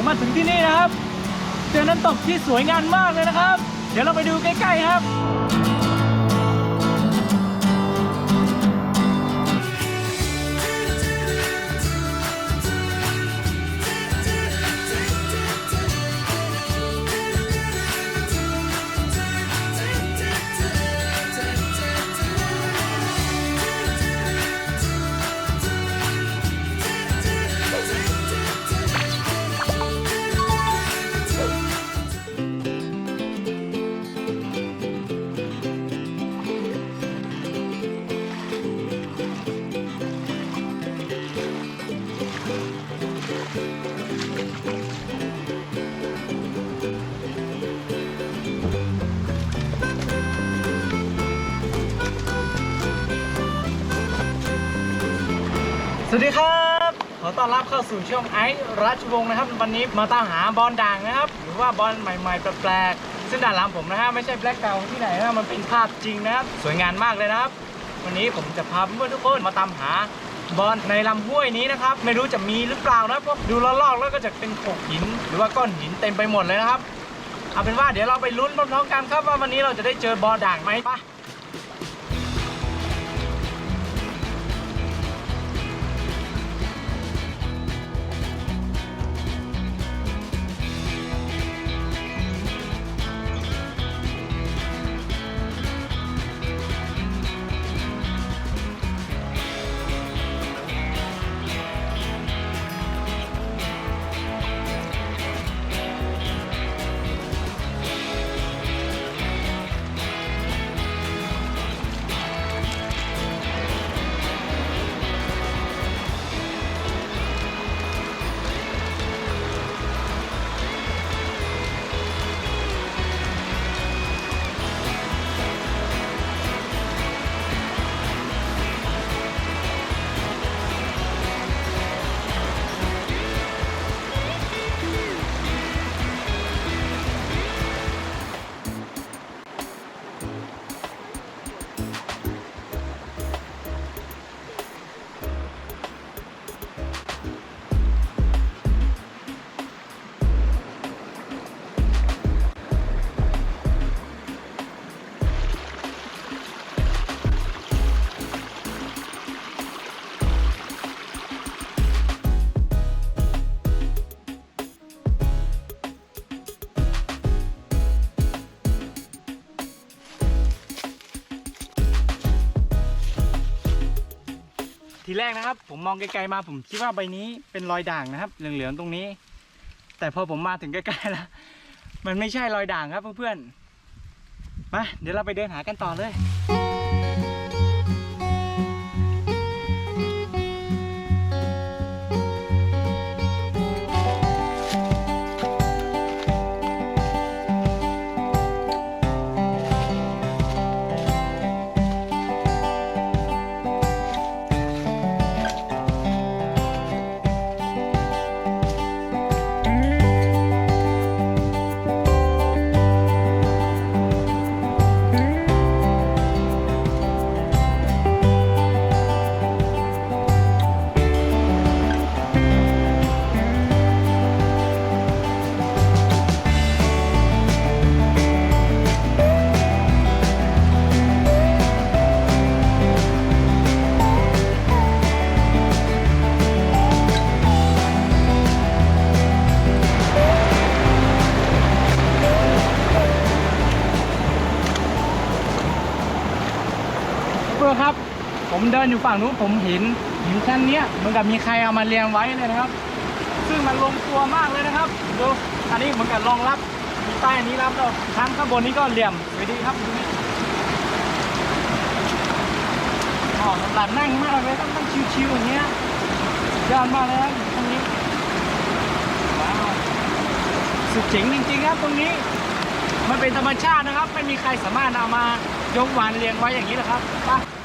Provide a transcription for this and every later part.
ผมมาถึงที่นี่นะครับ เจอน้ำตกที่สวยงามมากเลยนะครับ เดี๋ยวเราไปดูใกล้ๆครับ วัสดีครับ ขอต้อนรับเข้าสู่ช่องไอซ์ราชวงศ์นะครับ วันนี้มาตามหาบอลด่างนะครับ หรือว่าบอลใหม่ๆแปลกๆซึ่งด้านหลังผมนะฮะไม่ใช่แบล็กเก่าที่ไหนนะมันเป็นภาพจริงนะครับ สวยงามมากเลยนะครับ วันนี้ผมจะพาเพื่อนๆทุกคนมาตามหาบอลในลำห้วยนี้นะครับ ไม่รู้จะมีหรือเปล่านะเพราะดูลอกๆแล้วก็จะเป็นโขกหิน หรือว่าก้อนหินเต็มไปหมดเลยนะครับเอาเป็นว่าเดี๋ยวเราไปลุ้นพร้อมๆกันครับว่าวันนี้เราจะได้เจอบอลด่างไหมไป ทีแรกนะครับ ผมมองไกลๆมาผมคิดว่าใบนี้เป็นรอยด่างนะครับ เหลืองๆตรงนี้ แต่พอผมมาถึงใกล้ๆแล้วมันไม่ใช่รอยด่างครับเพื่อนๆมาเดี๋ยวเราไปเดินหากันต่อเลย ดินอยู่ฝั่งนู้นผมเห็นหินชั้นเนี้ยเหมือนกับมีใครเอามาเรียงไว้เลยนะครับ ซึ่งมันลงตัวมากเลยนะครับดูอันนี้เหมือนกับรองรับมีใต้อันนี้รับแล้วชั้นข้างบนนี้ก็เหลี่ยมสวยดีครับดูนี่อ๋อสำหรับนั่งมากเลยต้องนั่งชิวๆอย่างเงี้ยยอดมากเลยครับตรงนี้ว้าวสุดเจ๋งจริงๆครับตรงนี้มันเป็นธรรมชาตินะครับ ไม่มีใครสามารถเอามายกวานเรียงไว้อย่างนี้หรอกครับไป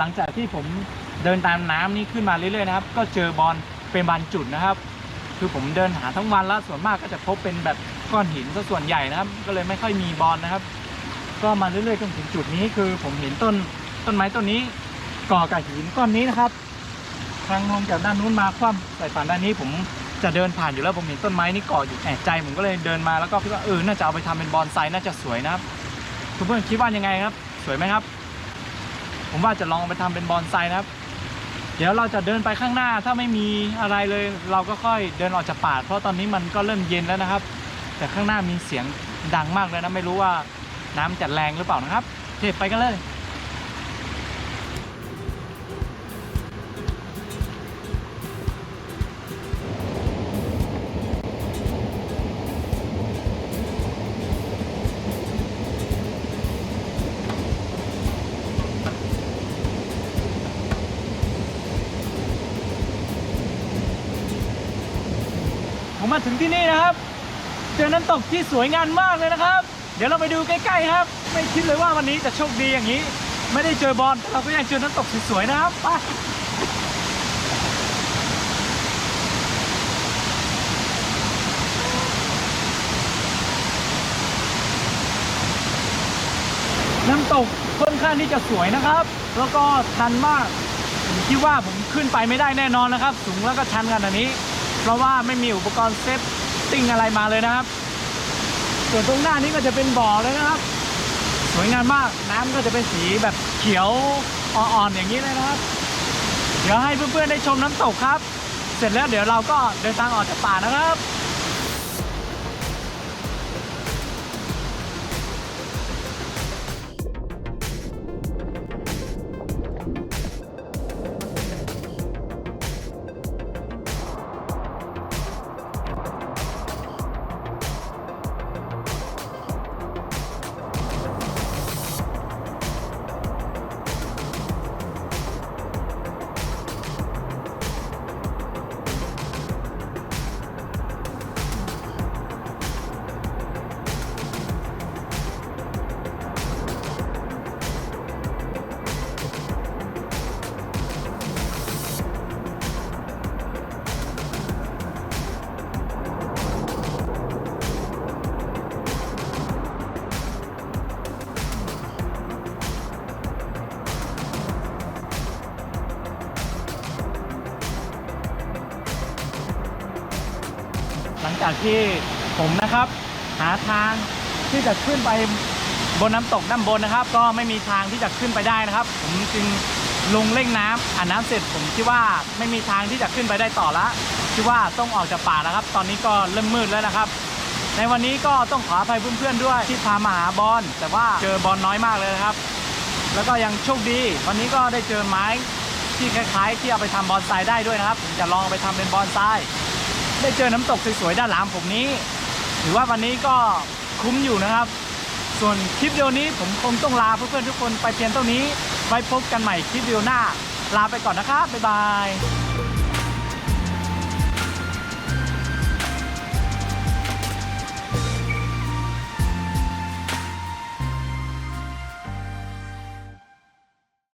หลังจากที่ผมเดินตามน้ำนี่ขึ้นมาเรื่อยๆนะครับ ก็เจอบอลเป็นบานจุดนะครับ คือผมเดินหาทั้งวันแล้วส่วนมากก็จะพบเป็นแบบก้อนหินซะส่วนใหญ่นะครับ ก็เลยไม่ค่อยมีบอลนะครับ ก็มาเรื่อยๆจนถึงจุดนี้คือผมเห็นต้นต้นไม้ต้นนี้ก่อกับหินก้อนนี้นะครับ ทางลงจากด้านนู้นมาคว่ำใส่ฝั่งด้านนี้ผมจะเดินผ่านอยู่แล้วผมเห็นต้นไม้นี่เกาะอยู่แอบใจผมก็เลยเดินมาแล้วก็คิดว่าเออน่าจะเอาไปทำเป็นบอนไซน่าจะสวยนะครับคุณเพื่อนคิดว่ายังไงครับ สวยไหมครับ ผมว่าจะลองเอาไปทำเป็นบอนไซนะครับ เดี๋ยวเราจะเดินไปข้างหน้า ถ้าไม่มีอะไรเลย เราก็ค่อยเดินออกจากป่า เพราะตอนนี้มันก็เริ่มเย็นแล้วนะครับ แต่ข้างหน้ามีเสียงดังมากเลยนะ ไม่รู้ว่าน้ำจะแรงหรือเปล่านะครับโอเคไปกันเลย มาถึงที่นี่นะครับ เจอน้ำตกที่สวยงามมากเลยนะครับ เดี๋ยวเราไปดูใกล้ๆครับ ไม่คิดเลยว่าวันนี้จะโชคดีอย่างนี้ ไม่ได้เจอบอลแต่เราก็ยังเจอน้ำตกสวยๆนะครับไปน้ำตกค่อนข้างที่จะสวยนะครับ แล้วก็ชันมาก ผมคิดว่าผมขึ้นไปไม่ได้แน่นอนนะครับ สูงแล้วก็ชันขนาดนี้ เพราะว่าไม่มีอุปกรณ์เซฟติ้งอะไรมาเลยนะครับ ส่วนตรงหน้านี้ก็จะเป็นบ่อเลยนะครับ สวยงามมากน้ำก็จะเป็นสีแบบเขียวอ่อนๆอย่างนี้เลยนะครับ เดี๋ยวให้เพื่อนๆได้ชมน้ำตกครับ เสร็จแล้วเดี๋ยวเราก็เดินทางออกจากป่านะครับ จากที่ผมนะครับ หาทางที่จะขึ้นไปบนน้ำตกด้านบนนะครับ ก็ไม่มีทางที่จะขึ้นไปได้นะครับ ผมจึงลงเร่งน้ำอ่านน้ำเสร็จผมคิดว่าไม่มีทางที่จะขึ้นไปได้ต่อละคิดว่าต้องออกจากป่าแล้วครับ ตอนนี้ก็เริ่มมืดแล้วนะครับ ในวันนี้ก็ต้องขออภัยเพื่อนๆด้วยที่พามาหาบอลแต่ว่าเจอบอลน้อยมากเลยนะครับ แล้วก็ยังโชคดี วันนี้ก็ได้เจอไม้ที่คล้ายๆ ที่เอาไปทำบอนไซได้ด้วยนะครับผมจะลองไปทำเป็นบอนไซ ได้เจอน้ำตกสวยๆด้านหลังผมนี้ ถือว่าวันนี้ก็คุ้มอยู่นะครับ ส่วนคลิปเดียวนี้ผมคงต้องลาเพื่อนๆทุกคนไปเพียงเท่านี้ไว้พบกันใหม่คลิปเดียวหน้า ลาไปก่อนนะครับบ๊ายบาย